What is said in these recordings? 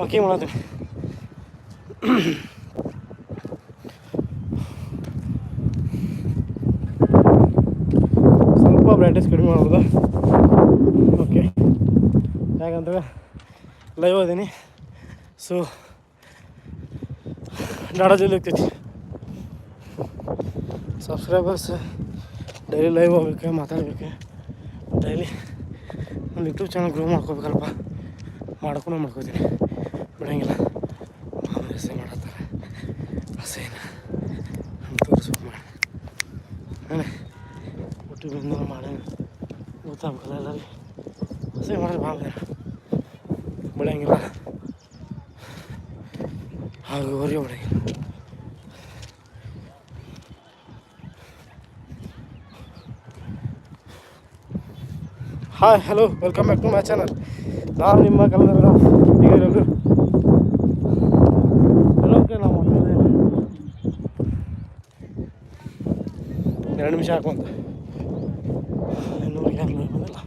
Walking ಮಾಡತ್ತೀನಿ ಸ್ವಲ್ಪ brightness ಕಡಿಮೆ ಮಾಡ್ಬೋದಾ? ಓಕೆ ಯಾಕಂದ್ರೆ ಲೈವ್ ಅದೀನಿ ಸೊ ಡಾಡಾ ಜಲ್ದಿ ಹೋಗ್ತೈತಿ. ಸಬ್ಸ್ಕ್ರೈಬರ್ಸ್ ಡೈಲಿ ಲೈವ್ ಹೋಗ್ಬೇಕು ಮಾತಾಡ್ಬೇಕು. ಡೈಲಿ ಒಂದು ಯೂಟ್ಯೂಬ್ ಚಾನಲ್ ಗ್ರೋ ಮಾಡ್ಕೋಬೇಕಲ್ಪ ಮಾಡ್ಕೊಂಡು ಮಾಡ್ಕೋತೀನಿ. ಬಿಡೋಂಗಿಲ್ಲ. ಹಸೆ ಮಾಡತ್ತಾರೆ. ಹಸೇನ ತೋರಿಸ್ಬೇಕು ಮಾಡಿ ನಾನೇ ಯೂಟ್ಯೂಬಿಂದ ಮಾಡೋಣ ಮಾಡಿ ಗೊತ್ತಾಗಬೇಕಲ್ಲ ಎಲ್ಲರಿಗೆ. ಹಸೆ ಮಾಡಿದ್ರೆ ಭಾಳ ಬಿಡಂಗಿಲ್ಲ ಹಾಗೂ ಹೊರಗೆ ಬಿಡಂಗಿಲ್ಲ hi hello welcome back to my channel ನಾನು ನಿಮ್ಮ ಕಲರ್ ಇರೋದು ಎಲ್ಲೋಕೆ ನಾವು ಎರಡು ನಿಮಿಷ ಹಾಕೊಂತ ಇನ್ನೂ ಯಾರು ಬಂದಿಲ್ಲ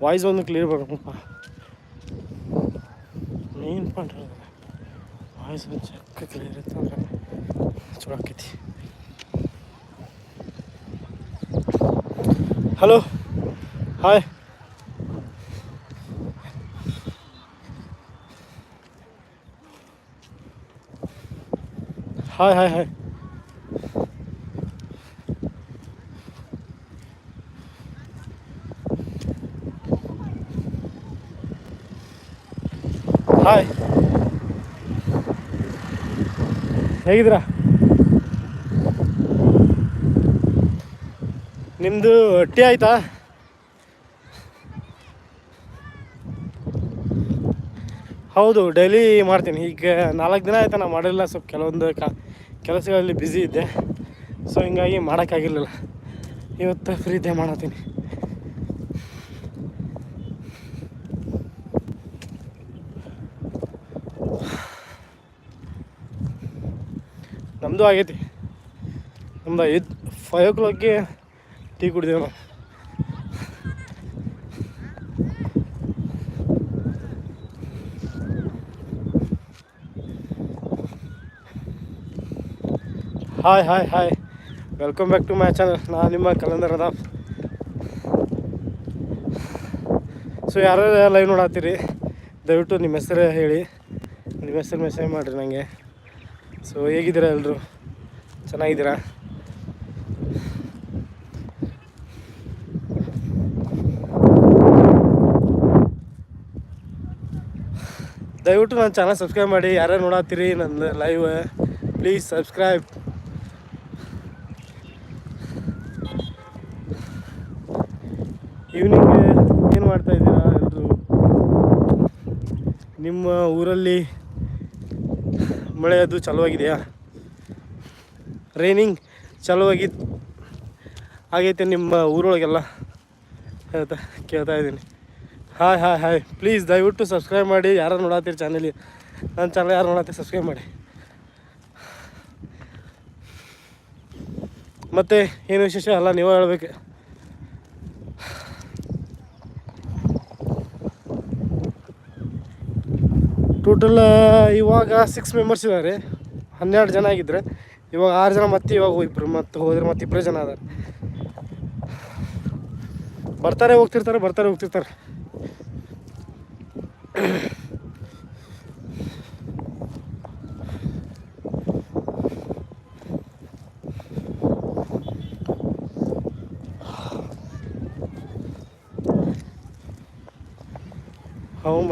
ವಾಯ್ಸ್ ಒಂದು ಕ್ಲಿಯರ್ ಬರಬೇಕಪ್ಪ ಮೇನ್ ಪಾಯಿಂಟ್ ವಾಯ್ಸ್ ಒಂದು ಚಕ್ಕ ಕ್ಲಿಯರ್ ಇತ್ತು ಅಂದ್ರೆ ಚಲೋ ಆಕೈತಿ ಹಲೋ ಹಾಯ್ ಹಾಯ್ ಹಾಯ್ ಹೇಗಿದ್ದೀರಾ? ನಿಮ್ಮದು ಟೀ ಆಯ್ತಾ? ಹೌದು, ಡೈಲಿ ಮಾಡ್ತೀನಿ. ಈಗ ನಾಲ್ಕು ದಿನ ಆಯ್ತಾ ನಾನು ಮಾಡಿಲ್ಲ, ಸ್ವಲ್ಪ ಕೆಲವೊಂದು ಕೆಲಸಗಳಲ್ಲಿ ಬ್ಯುಸಿ ಇದ್ದೆ. ಸೊ ಹಿಂಗಾಗಿ ಮಾಡೋಕ್ಕಾಗಿರಲಿಲ್ಲ. ಇವತ್ತು ಫ್ರೀ ಇದ್ದೆ ಮಾಡತ್ತೀನಿ ನಮ್ಮದು ಆಗೈತಿ. ನಮ್ದು ಐದು ಫೈವ್ ಓ ಕ್ಲಾಕ್ಗೆ ಟೀ ಕುಡಿದೆ ನಾವು. Hi hi hi welcome back to my channel ನಾನು ನಿಮ್ಮ ಕಲಂದರ್ ಅದ ಸೊ ಯಾರು ಲೈವ್ ನೋಡತ್ತೀರಿ, ದಯವಿಟ್ಟು ನಿಮ್ಮ ಹೆಸರು ಹೇಳಿ. ನಿಮ್ಮ ಹೆಸರು ಮೆಸೇಜ್ ಮಾಡಿರಿ ನನಗೆ ಸೊ ಹೇಗಿದ್ದೀರಾ ಎಲ್ಲರೂ ಚೆನ್ನಾಗಿದ್ದೀರಾ? ದಯವಿಟ್ಟು ನನ್ನ ಚಾನಲ್ ಸಬ್ಸ್ಕ್ರೈಬ್ ಮಾಡಿ, ಯಾರ್ಯಾರು ನೋಡತ್ತೀರಿ ನನ್ನ ಲೈವ್ ಪ್ಲೀಸ್ ಸಬ್ಸ್ಕ್ರೈಬ್ ಈವ್ನಿಂಗ್ ಏನು ಮಾಡ್ತಾ ಇದ್ದೀರಾ ಎಲ್ಲರೂ ನಿಮ್ಮ ಊರಲ್ಲಿ ಮಳೆ ಅದು ಚಾಲುವಾಗಿದೆಯಾ? ರೈನಿಂಗ್ ಚಲುವಾಗಿ ಆಗೈತೆ ನಿಮ್ಮ ಊರೊಳಗೆಲ್ಲ? ಹೇಳ್ತಾ, ಕೇಳ್ತಾ ಇದ್ದೀನಿ. ಹಾಯ್ ಹಾಯ್ ಹಾಯ್ ಪ್ಲೀಸ್ ದಯವಿಟ್ಟು ಸಬ್ಸ್ಕ್ರೈಬ್ ಮಾಡಿ. ಯಾರು ನೋಡತ್ತೀರಿ ಚಾನಲಿಗೆ ನನ್ನ ಚಾನಲ್ ಯಾರು ನೋಡತ್ತೀರಿ ಸಬ್ಸ್ಕ್ರೈಬ್ ಮಾಡಿ. ಮತ್ತು ಏನು ವಿಶೇಷ? ಅಲ್ಲ, ನೀವು ಹೇಳ್ಬೇಕು. ಟೋಟಲ್ ಇವಾಗ ಸಿಕ್ಸ್ ಮೆಂಬರ್ಸ್ ಇದ್ದಾರೆ ಹನ್ನೆರಡು ಜನ ಆಗಿದ್ರೆ. ಇವಾಗ ಆರು ಜನ ಮತ್ತೆ ಇವಾಗ ಇಬ್ಬರು ಮತ್ತೆ ಹೋದ್ರೆ ಮತ್ತೆ ಇಬ್ಬರೇ ಜನ ಅದಾರೆ. ಬರ್ತಾರೆ ಹೋಗ್ತಿರ್ತಾರೆ ಬರ್ತಾರೆ ಹೋಗ್ತಿರ್ತಾರೆ.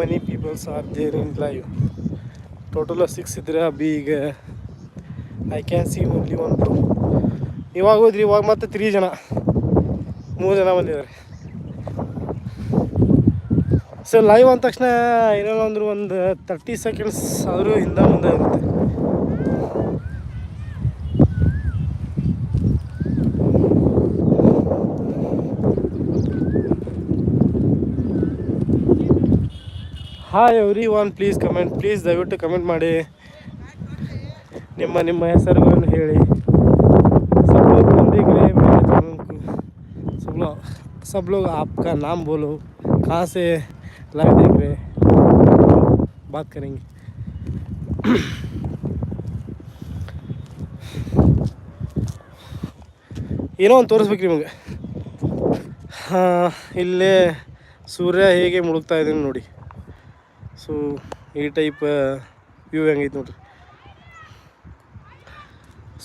Many peoples are there in live total six ಇದ್ರೆ ಅಬ್ಬಿ ಈಗ I can see only one two ಇವಾಗ ಹೋದ್ರಿ ಇವಾಗ ಮತ್ತೆ ತ್ರೀ ಜನ. ಮೂರು ಜನ ಬಂದಿದ್ದಾರೆ. ಸೊ ಲೈವ್ ಅಂದ ತಕ್ಷಣ ಏನೇನೋ ಅಂದ್ರೆ ಒಂದು ತರ್ಟಿ ಸೆಕೆಂಡ್ಸ್ ಆದರೂ ಹಿಂದೆ ಮುಂದೆ ಇರುತ್ತೆ. hi everyone please comment please ದಯವಿಟ್ಟು ಕಮೆಂಟ್ ಮಾಡಿ ನಿಮ್ಮ ನಿಮ್ಮ ಹೆಸರುಗಳನ್ನು ಹೇಳಿ सब लोग कौन देख रहे हैं मेरे चैनल को सब लोग सब लोग आपका नाम बोलो कहाँ से लाइव देख रहे हैं बात करेंगे ಏನೋ ಒಂದು ತೋರಿಸ್ಬೇಕು ನಿಮಗೆ ಹಾಂ ಇಲ್ಲೇ ಸೂರ್ಯ ಹೇಗೆ ಮುಳುಗ್ತಾ ಇದ್ದೀನಿ ನೋಡಿ ಸೊ, ಈ ಟೈಪ್ ವ್ಯೂ ಹೆಂಗೈತೆ ನೋಡ್ರಿ.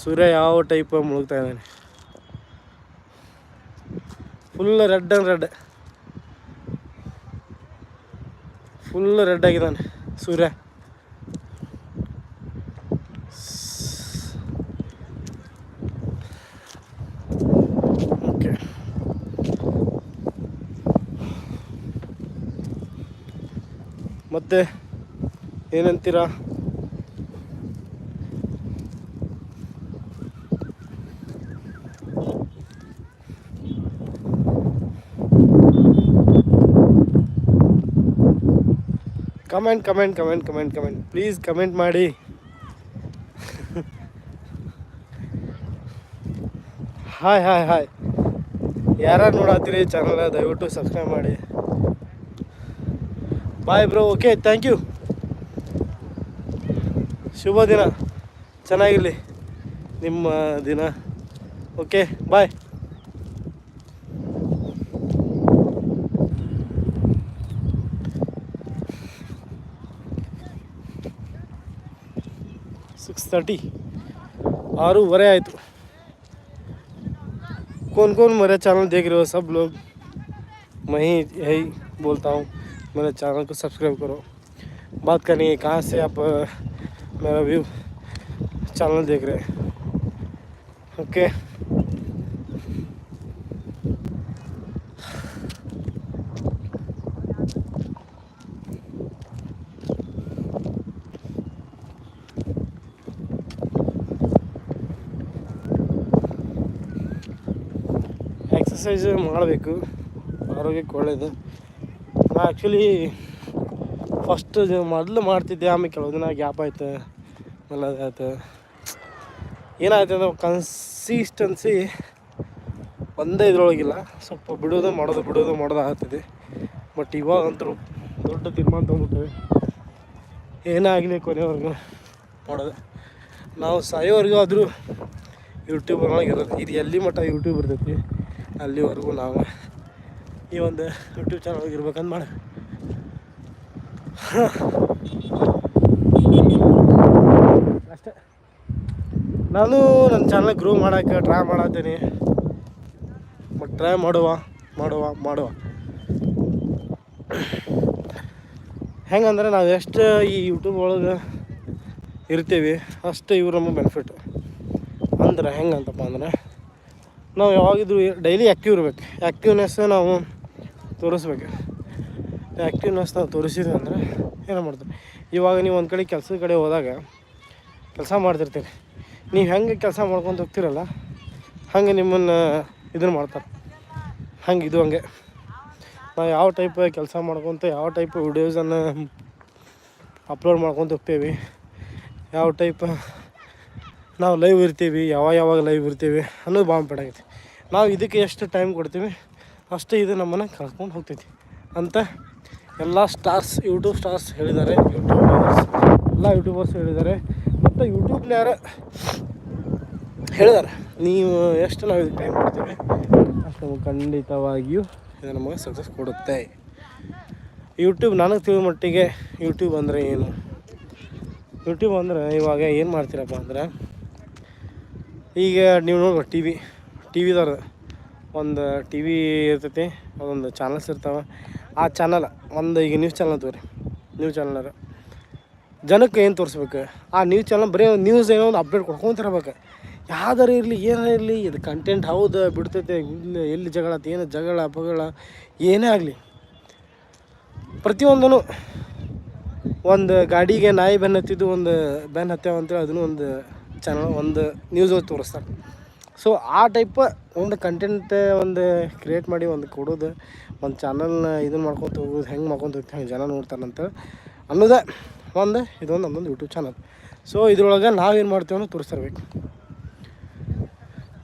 ಸೂರ್ಯ ಯಾವ ಟೈಪ್ ಮುಳುಗ್ತಾ ಇದ್ದಾನೆ. Full red and red full red ಆಗಿದ್ದಾನೆ ಸೂರ್ಯ ಓಕೆ ಮತ್ತೆ ಏನಂತೀರಾ? Comment comment comment comment comment please comment ಮಾಡಿ. ಹಾಯ್ ಹಾಯ್ ಹಾಯ್ ಯಾರು ನೋಡತ್ತೀರಿ ಚಾನಲ್ ದಯವಿಟ್ಟು ಸಬ್ಸ್ಕ್ರೈಬ್ ಮಾಡಿ. bye bro okay thank you ಶುಭ ದಿನ ಚೆನ್ನಾಗಿರಲಿ ನಿಮ್ಮ ದಿನ ಓಕೆ ಬಾಯ್ सिक्स थर्टी आरूवरे आयतु कौन कौन मेरे चैनल देख रहे हो सब लोग मैं ही यही बोलता हूँ मेरे चैनल को सब्सक्राइब करो बात करेंगे कहाँ से आप अ, मेरा व्यू चैनल देख रहे हैं ओके ಎಕ್ಸಸೈಸ್ ಮಾಡಬೇಕು ಆರೋಗ್ಯಕ್ಕೆ ಒಳ್ಳೆಯದು ನಾ ಆ್ಯಕ್ಚುಲಿ ಫಸ್ಟ್ ಮೊದಲು ಮಾಡ್ತಿದ್ದೆ, ಆಮೇಲೆ ಕೆಲವು ದಿನ ಗ್ಯಾಪ್ ಆಯ್ತು, ಆಮೇಲೆ ಅದಾಯ್ತು ಏನಾಯ್ತು ಅಂದ್ರೆ ಕನ್ಸಿಸ್ಟೆನ್ಸಿ ಒಂದೇ ಇದ್ರೊಳಗಿಲ್ಲ. ಸ್ವಲ್ಪ ಬಿಡೋದು ಮಾಡೋದು ಬಿಡೋದು ಮಾಡೋದು ಆಗ್ತಿದೆ. ಬಟ್ ಇವಾಗಂತೂ ದೊಡ್ಡ ತೀರ್ಮಾನ ಏನೇ ಆಗಲಿ ಕೊನೆವರೆಗೂ ಮಾಡೋದು. ನಾವು ಸಾಯೋವರೆಗೂ ಆದರೂ ಯೂಟ್ಯೂಬ್ ಒಳಗೆ ಇರೋದು. ಇದು ಎಲ್ಲಿ ಮಟ್ಟ ಯೂಟ್ಯೂಬ್ ಇರ್ತೈತಿ, ಅಲ್ಲಿವರೆಗೂ ನಾವು ಈ ಒಂದು ಯೂಟ್ಯೂಬ್ ಚಾನಲ್ ಇರ್ಬೇಕಂತ ಮಾಡ. ಅಷ್ಟೇ. ನಾನು ನನ್ನ ಚಾನಲ್ ಗ್ರೋ ಮಾಡೋಕ್ಕೆ ಟ್ರೈ ಮಾಡತ್ತೀನಿ. ಬಟ್ ಟ್ರೈ ಮಾಡುವ ಮಾಡುವ ಮಾಡುವ. ಹೆಂಗಂದ್ರೆ ನಾವು ಎಷ್ಟು ಈ ಯೂಟ್ಯೂಬ್ ಒಳಗೆ ಇರ್ತೀವಿ, ಅಷ್ಟು ಇವ್ರು ನಮಗೆ ಬೆನಿಫಿಟ್ ಅಂದ್ರೆ ಹೆಂಗಂತಪ್ಪ ಅಂದರೆ, ನಾವು ಯಾವಾಗಿದ್ರು ಡೈಲಿ ಆ್ಯಕ್ಟಿವ್ ಇರ್ಬೇಕು. ಆ್ಯಕ್ಟಿವ್ನೆಸ್ ನಾವು ತೋರಿಸ್ಬೇಕು. ಆ್ಯಕ್ಟಿವ್ನೆಸ್ ನಾವು ತೋರಿಸಿದ್ವಿ ಅಂದರೆ ಏನೋ ಮಾಡ್ತೀವಿ ಇವಾಗ ನೀವು ಒಂದು ಕಡೆ ಕೆಲಸದ ಕಡೆ ಹೋದಾಗ ಕೆಲಸ ಮಾಡ್ತಿರ್ತೀರಿ. ನೀವು ಹೆಂಗೆ ಕೆಲಸ ಮಾಡ್ಕೊತ ಹೋಗ್ತಿರಲ್ಲ, ಹಂಗೆ ನಿಮ್ಮನ್ನು ಇದನ್ನು ಮಾಡ್ತಾರೆ. ಹಂಗೆ ಇದು ಹಂಗೆ. ನಾವು ಯಾವ ಟೈಪ್ ಕೆಲಸ ಮಾಡ್ಕೊತ, ಯಾವ ಟೈಪ್ ವಿಡಿಯೋಸನ್ನು ಅಪ್ಲೋಡ್ ಮಾಡ್ಕೊತ ಹೋಗ್ತೇವೆ, ಯಾವ ಟೈಪ್ ನಾವು ಲೈವ್ ಇರ್ತೀವಿ ಯಾವ ಯಾವಾಗ ಲೈವ್ ಇರ್ತೀವಿ ಅನ್ನೋದು ಭಾಳ ಇಂಪಾರ್ಟ್ ಆಗೈತಿ. ನಾವು ಇದಕ್ಕೆ ಎಷ್ಟು ಟೈಮ್ ಕೊಡ್ತೀವಿ? ಅಷ್ಟು ಇದು ನಮ್ಮನ್ನು ಕರ್ಕೊಂಡು ಹೋಗ್ತೈತಿ. ಅಂತ ಎಲ್ಲ ಸ್ಟಾರ್ಸ್ ಯೂಟ್ಯೂಬ್ ಸ್ಟಾರ್ಸ್ ಹೇಳಿದ್ದಾರೆ. ಯೂಟ್ಯೂಬರ್ಸ್ ಎಲ್ಲ ಯೂಟ್ಯೂಬರ್ಸ್ ಹೇಳಿದ್ದಾರೆ. ಮತ್ತು ಯೂಟ್ಯೂಬ್ನ್ಯಾರ ಹೇಳಿದ್ದಾರೆ. ನೀವು ಎಷ್ಟು ನಾವು ಟೈಮ್ ಕೊಡ್ತೀವಿ? ಅಷ್ಟು ನಮಗೆ ಖಂಡಿತವಾಗಿಯೂ ಇದು ನಮಗೆ ಸಕ್ಸಸ್ ಕೊಡುತ್ತೆ. ಯೂಟ್ಯೂಬ್ ನನಗೆ ತಿಳಿದ ಮಟ್ಟಿಗೆ ಯೂಟ್ಯೂಬ್ ಅಂದರೆ ಏನು? ಯೂಟ್ಯೂಬ್ ಅಂದರೆ ಇವಾಗ ಏನು ಮಾಡ್ತೀರಪ್ಪ ಅಂದ್ರೆ ಈಗ ನೀವು ನೋಡ್ಬೋದು ಟಿ ವಿ ಟಿ ವಿದವ್ರು ಒಂದು ಟಿ ವಿ ಇರ್ತೈತಿ, ಅದೊಂದು ಚಾನಲ್ಸ್ ಇರ್ತಾವೆ. ಆ ಚಾನಲ್ ಒಂದು ಈಗ ನ್ಯೂಸ್ ಚಾನಲ್ ತಗೋರಿ ನ್ಯೂಸ್ ಚಾನಲ್ ಜನಕ್ಕೆ ಏನು ತೋರಿಸ್ಬೇಕು? ಆ ನ್ಯೂಸ್ ಚಾನಲ್ ಬರೀ ನ್ಯೂಸ್ ಏನೋ ಒಂದು ಅಪ್ಡೇಟ್ ಕೊಡ್ಕೊಂತಿರ್ಬೇಕು ಯಾವ್ದಾರ ಇರಲಿ, ಏನಾರ ಇರಲಿ, ಇದು ಕಂಟೆಂಟ್ ಹೌದು, ಬಿಡ್ತೈತೆ ಇಲ್ಲಿ ಎಲ್ಲಿ ಜಗಳ, ಏನು ಜಗಳ, ಅಪಗಳ, ಏನೇ ಆಗಲಿ. ಪ್ರತಿಯೊಂದೂ ಒಂದು ಗಾಡಿಗೆ ನಾಯಿ ಬೆನ್ನ ಹತ್ತಿದ್ದು, ಒಂದು ಬೆನ್ನ ಹತ್ಯಾವ ಅಂತೇಳಿ ಅದನ್ನು ಒಂದು ಚಾನಲ್ ಒಂದು ನ್ಯೂಸ್ ತೋರಿಸ್ತಾರೆ. ಸೊ ಆ ಟೈಪ್ ಒಂದು ಕಂಟೆಂಟ್ ಒಂದು ಕ್ರಿಯೇಟ್ ಮಾಡಿ ಒಂದು ಕೊಡೋದು, ಒಂದು ಚಾನಲ್ನ ಇದನ್ನ ಮಾಡ್ಕೊತ ಹೋಗೋದು, ಹೆಂಗೆ ಮಾಡ್ಕೊತ ಹೋಗ್ತೀವಿ ಹೆಂಗೆ ಜನ ನೋಡ್ತಾರಂತ ಅನ್ನೋದೇ ಒಂದು, ಇದೊಂದು ನಮ್ಮದೊಂದು ಯೂಟ್ಯೂಬ್ ಚಾನಲ್ ಸೊ ಇದ್ರೊಳಗೆ ನಾವೇನು ಮಾಡ್ತೀವಿ ಅಂತ ತೋರಿಸ್ತಿರ್ಬೇಕು.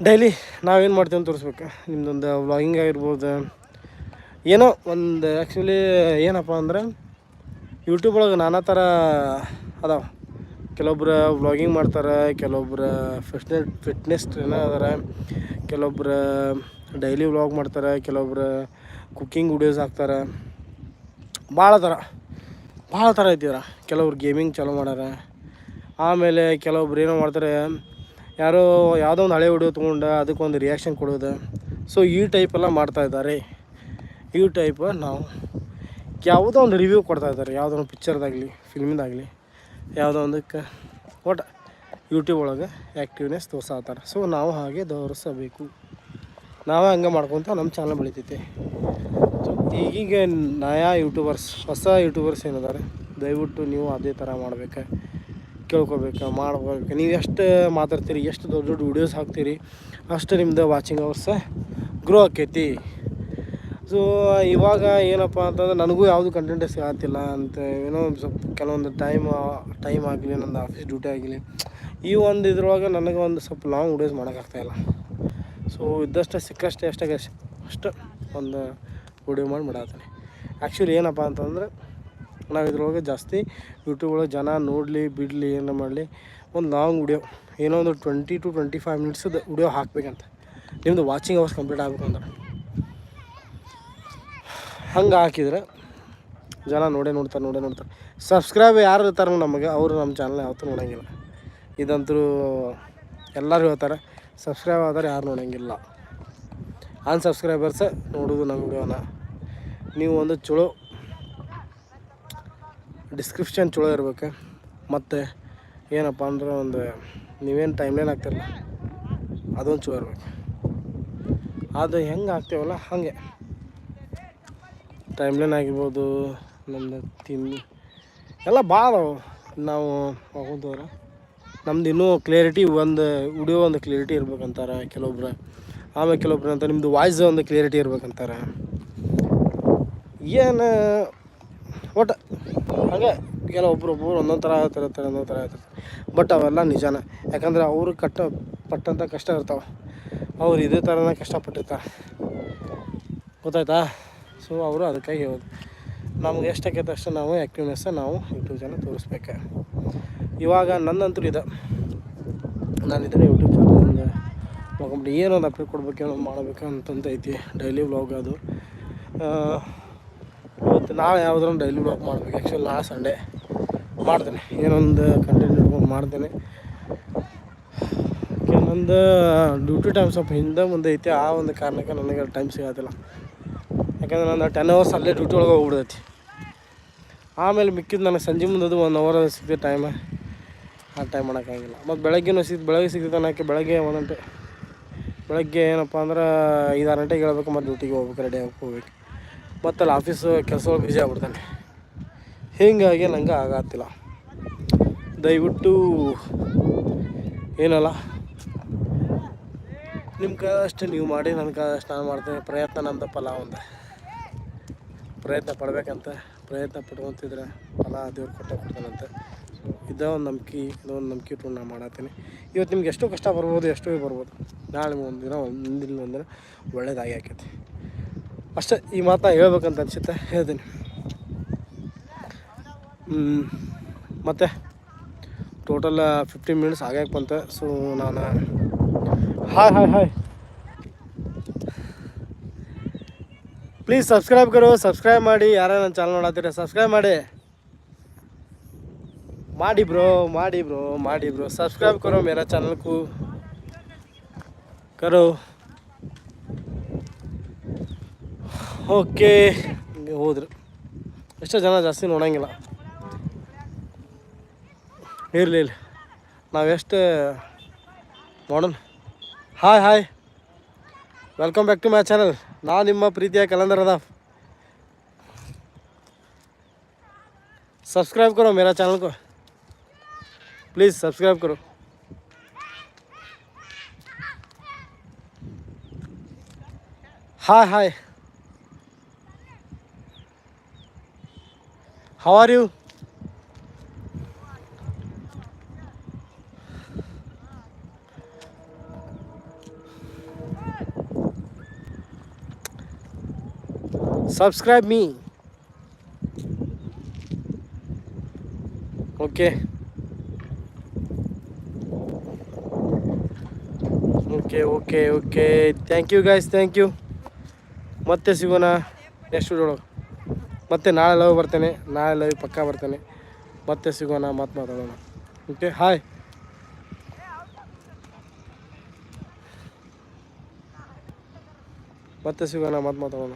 ಡೈಲಿ ನಾವೇನು ಮಾಡ್ತೀವಿ ಅಂತ ತೋರಿಸ್ಬೇಕು. ನಿಮ್ಮದೊಂದು ವ್ಲಾಗಿಂಗ್ ಆಗಿರ್ಬೋದು, ಏನೋ ಒಂದು ಆ್ಯಕ್ಚುಲಿ ಏನಪ್ಪ ಅಂದ್ರೆ ಯೂಟ್ಯೂಬ್ ಒಳಗೆ ನಾನಾ ಥರ ಅದಾವ. ಕೆಲವೊಬ್ರು ವ್ಲಾಗಿಂಗ್ ಮಾಡ್ತಾರೆ, ಕೆಲವೊಬ್ರು ಫಿಟ್ನೆಸ್ ಫಿಟ್ನೆಸ್ ಟ್ರೈನರ್ ಅದಾರ ಕೆಲವೊಬ್ರು ಡೈಲಿ ವ್ಲಾಗ್ ಮಾಡ್ತಾರೆ, ಕೆಲವೊಬ್ರು ಕುಕ್ಕಿಂಗ್ ವಿಡಿಯೋಸ್ ಹಾಕ್ತಾರೆ. ಭಾಳ ಥರ ಭಾಳ ಥರ ಐತಿದ್ರ ಕೆಲವ್ರು ಗೇಮಿಂಗ್ ಚಾಲೂ ಮಾಡ್ಯಾರ. ಆಮೇಲೆ ಕೆಲವೊಬ್ರು ಏನೋ ಮಾಡ್ತಾರೆ, ಯಾರೋ ಯಾವುದೋ ಒಂದು ಹಳೆ ವಿಡಿಯೋ ತೊಗೊಂಡು ಅದಕ್ಕೊಂದು ರಿಯಾಕ್ಷನ್ ಕೊಡೋದು. ಸೊ ಈ ಟೈಪ್ ಎಲ್ಲ ಮಾಡ್ತಾ ಇದ್ದಾರೆ. ಈ ಟೈಪ್ ನಾವು ಯಾವುದೋ ಒಂದು ರಿವ್ಯೂ ಕೊಡ್ತಾ ಇದ್ದಾರೆ. ಯಾವುದೋ ಒಂದು ಪಿಕ್ಚರ್ದಾಗಲಿ ಫಿಲ್ಮಿದಾಗಲಿ ಯಾವುದೋ ಒಂದಕ್ಕೆ ಒಟ್ಟು ಯೂಟ್ಯೂಬ್ ಒಳಗೆ ಆ್ಯಕ್ಟಿವ್ನೆಸ್ ತೋರ್ಸಾತಾರೆ. ಸೊ ನಾವು ಹಾಗೆ ತೋರಿಸಬೇಕು. ನಾವೇ ಹಂಗೆ ಮಾಡ್ಕೊತ ನಮ್ಮ ಚಾನಲ್ ಬೆಳಿತೈತಿ. ಸೊ ಈಗೀಗ ನಯಾ ಯೂಟ್ಯೂಬರ್ಸ್ ಹೊಸ ಯೂಟ್ಯೂಬರ್ಸ್ ಏನಿದ್ದಾರೆ ದಯವಿಟ್ಟು ನೀವು ಅದೇ ಥರ ಮಾಡ್ಬೇಕು, ಕೇಳ್ಕೊಬೇಕು ಮಾಡ್ಬೇಕು ನೀವು ಎಷ್ಟು ಮಾತಾಡ್ತೀರಿ, ಎಷ್ಟು ದೊಡ್ಡ ದೊಡ್ಡ ವೀಡಿಯೋಸ್ ಹಾಕ್ತೀರಿ, ಅಷ್ಟು ನಿಮ್ಮದು ವಾಚಿಂಗ್ ಅವರ್ಸ ಗ್ರೋ ಆಕೈತಿ. ಸೊ ಇವಾಗ ಏನಪ್ಪ ಅಂತಂದ್ರೆ ನನಗೂ ಯಾವುದು ಕಂಟೆಂಟ್ ಸಿಗತ್ತಿಲ್ಲ ಅಂತ ಏನೋ ಒಂದು ಸ್ವಲ್ಪ ಕೆಲವೊಂದು ಟೈಮ್ ಟೈಮ್ ಆಗಲಿ, ನಂದು ಆಫೀಸ್ ಡ್ಯೂಟಿ ಆಗಲಿ, ಈ ಒಂದು ಇದ್ರೊಳಗೆ ನನಗೆ ಒಂದು ಸ್ವಲ್ಪ ಲಾಂಗ್ ವೀಡಿಯೋಸ್ ಮಾಡೋಕ್ಕಾಗ್ತಾಯಿಲ್ಲ ಸೊ ಇದ್ದಷ್ಟು ಸಿಕ್ಕಷ್ಟೇ ಅಷ್ಟೇ ಅಷ್ಟು ಒಂದು ವಿಡಿಯೋ ಮಾಡಿ ಮಾಡತ್ತೀನಿ ಆ್ಯಕ್ಚುಲಿ ಏನಪ್ಪ ಅಂತಂದ್ರೆ, ನಾವು ಇದ್ರೊಳಗೆ ಜಾಸ್ತಿ ಯೂಟ್ಯೂಬ್ ಒಳಗೆ ಜನ ನೋಡಲಿ, ಬಿಡಲಿ, ಏನೋ ಮಾಡಲಿ, ಒಂದು ಲಾಂಗ್ ವಿಡಿಯೋ ಏನೋ ಒಂದು ಟ್ವೆಂಟಿ ಟು ಟ್ವೆಂಟಿ ಫೈವ್ ಮಿನಿಟ್ಸದ ವಿಡಿಯೋ ಹಾಕಬೇಕಂತ. ನಿಮ್ಮದು ವಾಚಿಂಗ್ ಅವರ್ಸ್ ಕಂಪ್ಲೀಟ್ ಆಗ್ಬೇಕು ಅಂದ್ರೆ ಹಂಗೆ ಹಾಕಿದ್ರೆ ಜನ ನೋಡೇ ನೋಡ್ತಾರೆ ನೋಡೇ ನೋಡ್ತಾರೆ. ಸಬ್ಸ್ಕ್ರೈಬ್ ಯಾರು ಇರ್ತಾರೆ ನಮಗೆ, ಅವರು ನಮ್ಮ ಚಾನಲ್ ಯಾವತ್ತೂ ನೋಡೋಂಗಿಲ್ಲ. ಇದಂತೂ ಎಲ್ಲರೂ ಹೇಳ್ತಾರೆ ಸಬ್ಸ್ಕ್ರೈಬ್ ಆದ್ರೆ ಯಾರು ನೋಡೋಂಗಿಲ್ಲ. ಅನ್ಸಬ್ಸ್ಕ್ರೈಬರ್ಸ್ ನೋಡೋದು ವಿಡಿಯೋನ. ನೀವು ಒಂದು ಚಲೋ ಡಿಸ್ಕ್ರಿಪ್ಷನ್ ಚಲೋ ಇರ್ಬೇಕು. ಮತ್ತು ಏನಪ್ಪ ಅಂದ್ರೆ ಒಂದು ನೀವೇನು ಟೈಮ್ಲೈನ್ ಆಗ್ತಿರಲ್ಲ ಅದೊಂದು ಚಲೋ ಇರ್ಬೇಕು. ಅದು ಹೆಂಗೆ ಹಾಕ್ತೇವಲ್ಲ, ಹಾಗೆ. ಟೈಮ್ಲೈನ್ ಆಗಿರ್ಬೋದು ನಮ್ಮದು ತಿಂದು ಎಲ್ಲ ಭಾಳ ನಾವು ಹೋಗೋದವ್ರ ನಮ್ದು ಇನ್ನೂ ಕ್ಲಿಯರಿಟಿ ಒಂದು ಉಡಿಯೋ ಒಂದು ಕ್ಲಿಯರಿಟಿ ಇರ್ಬೇಕಂತಾರೆ ಕೆಲವೊಬ್ರು. ಆಮೇಲೆ ಕೆಲವೊಬ್ರು ಅಂತ ನಿಮ್ಮದು ವಾಯ್ಸ್ ಒಂದು ಕ್ಲಿಯರಿಟಿ ಇರ್ಬೇಕಂತಾರೆ. ಏನು, ಒಟ್ಟು, ಹಾಗೆ ಕೆಲವೊಬ್ರು ಒಬ್ಬರು ಒಂದೊಂದು ಥರ ಆಗ್ತಿರ್ತಾರೆ ಒಂದೊಂದು ಥರ ಆಗ್ತಿರ್ತಾರೆ ಬಟ್ ಅವೆಲ್ಲ ನಿಜಾನ. ಯಾಕಂದ್ರೆ ಅವರು ಕಟ್ಟ ಪಟ್ಟಂಥ ಕಷ್ಟ ಇರ್ತಾವೆ. ಅವ್ರು ಇದೇ ಥರನೇ ಕಷ್ಟಪಟ್ಟಿರ್ತಾರೆ. ಗೊತ್ತಾಯ್ತಾ? ಸೊ ಅವರು ಅದಕ್ಕಾಗಿ ಹೇಳೋದು, ನಮ್ಗೆ ಎಷ್ಟಾಗೈತೆ ಅಷ್ಟು ನಾವು ಆ್ಯಕ್ಟಿವ್ನೆಸ್ ನಾವು ಯೂಟ್ಯೂಬ್ ಚಾನಲ್ ತೋರಿಸ್ಬೇಕು. ಇವಾಗ ನನ್ನಂತೂ ಇದೆ. ನಾನು ಇದ್ರೆ ಯೂಟ್ಯೂಬ್ ಚಾನಲ್ ಒಂದು ಮಗೊಂಬಿಟ್ಟು ಏನೊಂದು ಅಪ್ಲೈ ಕೊಡ್ಬೇಕು ಏನೊಂದು ಮಾಡಬೇಕು ಅಂತಂತ ಐತಿ ಡೈಲಿ ವ್ಲಾಗ್ ಅದು. ಇವತ್ತು ನಾಳೆ ಯಾವುದ್ರೂ ಡೈಲಿ ವ್ಲಾಗ್ ಮಾಡ್ಬೇಕು. ಆ್ಯಕ್ಚುಲಿ ನಾಳೆ ಸಂಡೇ ಮಾಡ್ತೇನೆ. ಏನೊಂದು ಕಂಟೆಂಟ್ ಇಟ್ಕೊಂಡು ಮಾಡ್ತೇನೆ. ಕೆಲವೊಂದು ಡ್ಯೂಟಿ ಟೈಮ್ ಸ್ವಲ್ಪ ಹಿಂದೆ ಮುಂದೆ ಐತಿ. ಆ ಒಂದು ಕಾರಣಕ್ಕೆ ನನಗೆ ಟೈಮ್ ಸಿಗೋದಿಲ್ಲ. ಯಾಕಂದ್ರೆ ನಾನು ಟೆನ್ ಅವರ್ಸ್ ಅಲ್ಲೇ ಡ್ಯೂಟಿ ಒಳಗೆ ಹೋಗ್ಬಿಡ್ತೈತಿ. ಆಮೇಲೆ ಮಿಕ್ಕಿದ್ದು ನನಗೆ ಸಂಜೆ ಮುಂದದು ಒನ್ ಅವರ್ ಸಿಗ್ತದೆ ಟೈಮ್ ಆ ಟೈಮ್ ಮಾಡೋಕ್ಕಾಗಿಲ್ಲ. ಮತ್ತು ಬೆಳಗ್ಗೆನೂ ಸಿಗ್, ಬೆಳಗ್ಗೆ ಸಿಗ್ತದೆ ಅನ್ನೋಕ್ಕೆ ಬೆಳಗ್ಗೆ ಒಂದು ಗಂಟೆ. ಬೆಳಗ್ಗೆ ಏನಪ್ಪ ಅಂದ್ರೆ ಐದಾರು ಗಂಟೆಗೆ ಹೇಳ್ಬೇಕು ಮತ್ತು ಡ್ಯೂಟಿಗೆ ಹೋಗ್ಬೇಕು ರೆಡಿ ಆಗಿ ಹೋಗ್ಬೇಕು. ಮತ್ತು ಅಲ್ಲಿ ಆಫೀಸ್ ಕೆಲಸ ಒಳಗೆ ಬಿಜಿ ಆಗ್ಬಿಡ್ತಾನೆ. ಹೀಗಾಗಿ ನಂಗೆ ಆಗತ್ತಿಲ್ಲ. ದಯವಿಟ್ಟು ಏನಲ್ಲ ನಿಮ್ಮ ಅಷ್ಟು ನೀವು ಮಾಡಿ ನನ್ನ ಕೈಯಷ್ಟು ನಾನು ಮಾಡ್ತೇನೆ, ಪ್ರಯತ್ನ ನಮ್ಮ ಫಲ ಒಂದು ಪ್ರಯತ್ನ ಪಡಬೇಕಂತ ಪ್ರಯತ್ನ ಪಡ್ಕೊತಿದ್ರೆ ಫಲ ದೇವ್ರು ಕೊಟ್ಟ ಕೊಡ್ತಾನಂತೆ. ಸೊ ಇದ ಒಂದು ನಂಬಿಕೆ ಇದೊಂದು ನಂಬಿಕೆ ಇಟ್ಕೊಂಡು ನಾನು ಮಾಡತ್ತೀನಿ. ಇವತ್ತು ನಿಮ್ಗೆ ಎಷ್ಟು ಕಷ್ಟ ಬರ್ಬೋದು, ಎಷ್ಟೋ ಬರ್ಬೋದು. ನಾಳೆ ಒಂದು ದಿನ ಒಂದಿಲ್ಲ ಒಂದಿನ ಒಳ್ಳೇದಾಗಿ ಆಕೈತಿ. ಅಷ್ಟೇ, ಈ ಮಾತನ್ನ ಹೇಳ್ಬೇಕಂತ ಅನ್ಸುತ್ತೆ, ಹೇಳ್ತೀನಿ. ಮತ್ತು ಟೋಟಲ್ ಫಿಫ್ಟೀನ್ ಮಿನಿಟ್ಸ್ ಆಗ್ಯಾಕೆ ಬಂತೆ. ಸೊ ನಾನು hi hi hi. Please subscribe ಕರು ಸಬ್ಸ್ಕ್ರೈಬ್ ಮಾಡಿ, ಯಾರೇ ನನ್ನ ಚಾನಲ್ ನೋಡತ್ತೀರ ಸಬ್ಸ್ಕ್ರೈಬ್ ಮಾಡಿ. ಮಾಡಿ ಬ್ರೋ ಮಾಡಿ ಬ್ರೋ ಮಾಡಿ ಬ್ರೋ ಸಬ್ಸ್ಕ್ರೈಬ್ ಕರು, ಮೇರಾ ಚಾನಲ್ ಕು. ಕರೋ. ಓಕೆ ಹೋದ್ರು. ಎಷ್ಟೋ ಜನ ಜಾಸ್ತಿ ನೋಡಂಗಿಲ್ಲ. ಇರಲಿ ಇಲ್ಲ ನಾವೆಷ್ಟು ನೋಡೋಣ. Hi hi welcome back to my channel ನಾ ನಿಮ್ಮ ಪ್ರೀತಿಯ ಕಲಂದರ್ ಅದ सब्सक्राइब करो मेरा चैनल को प्लीज़ सब्सक्राइब करो hi hi how are you me. Okay. Okay okay okay thank you guys thank you ಮತ್ತೆ ಸಿಗೋಣ. ನೆಕ್ಸ್ಟ್ ವಿಡಿಯೋ ಮತ್ತೆ ನಾಳೆ ಲವ್ ಬರ್ತೇನೆ. ನಾಳೆ ಲವ್ ಪಕ್ಕಾ ಬರ್ತೇನೆ. ಮತ್ತೆ ಸಿಗೋಣ ಮತ್ತೆ ಮಾತಾಡೋಣ. ಓಕೆ ಹಾಯ್ ಮತ್ತೆ ಸಿಗೋಣ ಮತ್ತೆ ಮಾತಾಡೋಣ.